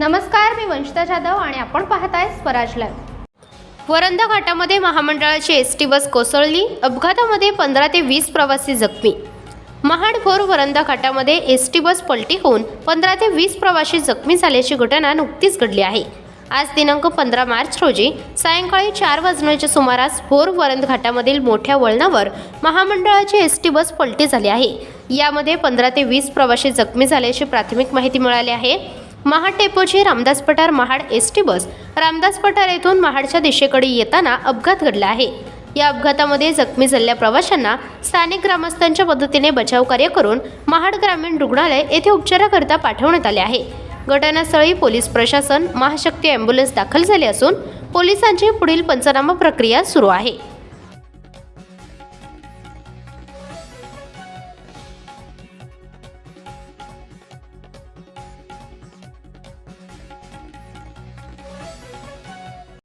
नमस्कार मी वंशिता जाधव आणि आपण पाहताय स्वराज लाईव्ह वरंदा घाटामध्ये महामंडळाची एस टी बस कोसळली. अपघातामध्ये पंधरा ते वीस प्रवासी जखमी. महाड भोर वरंदा घाटामध्ये एस टी बस पलटी होऊन पंधरा ते वीस प्रवासी जखमी झाल्याची घटना नुकतीच घडली आहे. आज दिनांक पंधरा मार्च रोजी सायंकाळी चार वाजण्याच्या सुमारास भोर वरंद घाटामधील मोठ्या वळणावर महामंडळाची एस टी बस पलटी झाली आहे. यामध्ये पंधरा ते वीस प्रवासी जखमी झाल्याची प्राथमिक माहिती मिळाली आहे. Mahad डेपोची Ramdas Pathar Mahad S T bus Ramdas Pathar येथून महाडच्या दिशेकडे येताना अपघात घडला आहे. या अपघातामध्ये जखमी झालेल्या प्रवाशांना स्थानिक ग्रामस्थांच्या मदतीने बचाव कार्य करून महाड ग्रामीण रुग्णालय येथे उपचाराकरता पाठवण्यात आले आहे. घटनास्थळी पोलीस प्रशासन महाशक्ती ॲम्ब्युलन्स दाखल झाले असून पोलिसांची पुढील पंचनामा प्रक्रिया सुरू आहे.